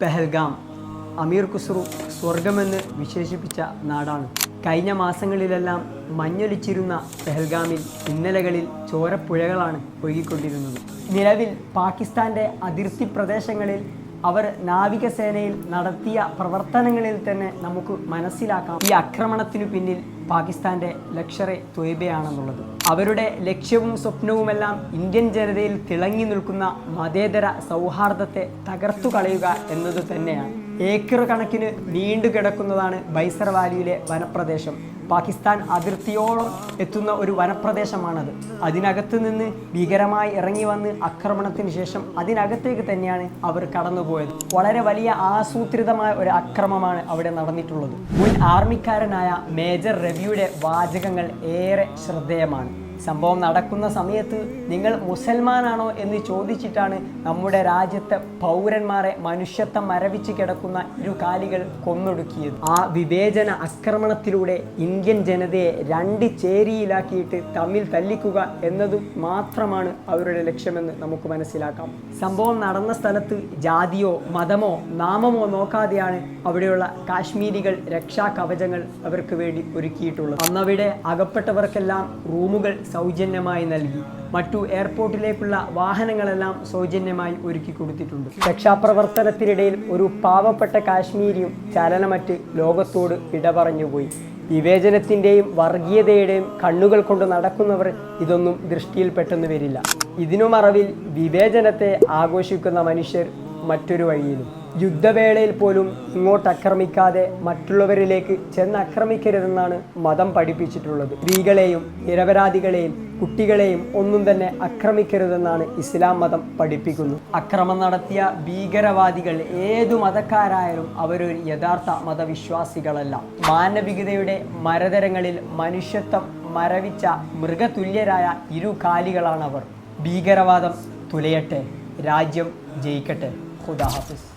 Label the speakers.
Speaker 1: പെഹൽഗാം അമീർ ഖുസ്രു സ്വർഗമെന്ന് വിശേഷിപ്പിച്ച നാടാണ്. കഴിഞ്ഞ മാസങ്ങളിലെല്ലാം മഞ്ഞൊലിച്ചിരുന്ന പെഹൽഗാമിൽ ഇന്നലകളിൽ ചോരപ്പുഴകളാണ് ഒഴുകിക്കൊണ്ടിരുന്നത്. നിലവിൽ പാകിസ്ഥാന്റെ അതിർത്തി പ്രദേശങ്ങളിൽ അവർ നാവികസേനയിൽ നടത്തിയ പ്രവർത്തനങ്ങളിൽ തന്നെ നമുക്ക് മനസ്സിലാക്കാം. ഈ ആക്രമണത്തിനു പിന്നിൽ പാകിസ്ഥാന്റെ ലക്ഷറെ തൊയ്ബയാണെന്നുള്ളത് അവരുടെ ലക്ഷ്യവും സ്വപ്നവുമെല്ലാം ഇന്ത്യൻ ജനതയിൽ തിളങ്ങി നിൽക്കുന്ന മതേതര സൗഹാർദ്ദത്തെ തകർത്തു കളയുക എന്നത് തന്നെയാണ്. ഏക്കർ കണക്കിന് നീണ്ടു കിടക്കുന്നതാണ് ബൈസർ വാലിയിലെ വനപ്രദേശം. പാകിസ്ഥാൻ അതിർത്തിയോളം എത്തുന്ന ഒരു വനപ്രദേശമാണത്. അതിനകത്ത് നിന്ന് ഭീകരമായി ഇറങ്ങി വന്ന് ആക്രമണത്തിന് ശേഷം അതിനകത്തേക്ക് തന്നെയാണ് അവർ കടന്നുപോയത്. വളരെ വലിയ ആസൂത്രിതമായ ഒരു അക്രമമാണ് അവിടെ നടന്നിട്ടുള്ളത്. മുൻ ആർമിക്കാരനായ മേജർ രവിയുടെ വാചകങ്ങൾ ഏറെ ശ്രദ്ധേയമാണ്. സംഭവം നടക്കുന്ന സമയത്ത് നിങ്ങൾ മുസൽമാനാണോ എന്ന് ചോദിച്ചിട്ടാണ് നമ്മുടെ രാജ്യത്തെ പൗരന്മാരെ മനുഷ്യത്വം മരവിച്ച് കിടക്കുന്ന ഇരു കാലികൾ കൊന്നൊടുക്കിയത്. ആ വിവേചന ആക്രമണത്തിലൂടെ ഇന്ത്യൻ ജനതയെ രണ്ട് ചേരിയിലാക്കിയിട്ട് തമ്മിൽ തല്ലിക്കുക എന്നത് മാത്രമാണ് അവരുടെ ലക്ഷ്യമെന്ന് നമുക്ക് മനസ്സിലാക്കാം. സംഭവം നടന്ന സ്ഥലത്ത് ജാതിയോ മതമോ നാമമോ നോക്കാതെയാണ് അവിടെയുള്ള കാശ്മീരികൾ രക്ഷാ കവചങ്ങൾ അവർക്ക് വേണ്ടി ഒരുക്കിയിട്ടുള്ളത്. അന്നവിടെ അകപ്പെട്ടവർക്കെല്ലാം റൂമുകൾ സൗജന്യമായി നൽകി. മറ്റു എയർപോർട്ടിലേക്കുള്ള വാഹനങ്ങളെല്ലാം സൗജന്യമായി ഒരുക്കി കൊടുത്തിട്ടുണ്ട്. രക്ഷാപ്രവർത്തനത്തിനിടയിൽ ഒരു പാവപ്പെട്ട കാശ്മീരിയും ചലനമറ്റ് ലോകത്തോട് ഇട പറഞ്ഞുപോയി വിവേചനത്തിന്റെയും വർഗീയതയുടെയും കണ്ണുകൾ കൊണ്ട് നടക്കുന്നവർ ഇതൊന്നും ദൃഷ്ടിയിൽ പെട്ടെന്ന് വരില്ല. ഇതിനു മറവിൽ വിവേചനത്തെ ആഘോഷിക്കുന്ന മനുഷ്യർ മറ്റൊരു വഴിയിലും. യുദ്ധവേളയിൽ പോലും ഇങ്ങോട്ട് ആക്രമിക്കാതെ മറ്റുള്ളവരിലേക്ക് ചെന്ന് ആക്രമിക്കരുതെന്നാണ് മതം പഠിപ്പിച്ചിട്ടുള്ളത്. സ്ത്രീകളെയും നിരപരാധികളെയും കുട്ടികളെയും ഒന്നും തന്നെ ആക്രമിക്കരുതെന്നാണ് ഇസ്ലാം മതം പഠിപ്പിക്കുന്നത് അക്രമം നടത്തിയ ഭീകരവാദികൾ ഏതു മതക്കാരായാലും അവരൊരു യഥാർത്ഥ മതവിശ്വാസികളല്ല. മാനവികതയുടെ മരതരങ്ങളിൽ മനുഷ്യത്വം മരവിച്ച മൃഗതുല്യരായ ഇരുകാലികളാണവർ ഭീകരവാദം തുലയട്ടെ. രാജ്യം ജയിക്കട്ടെ. ഖുദാ ഹാഫിസ്.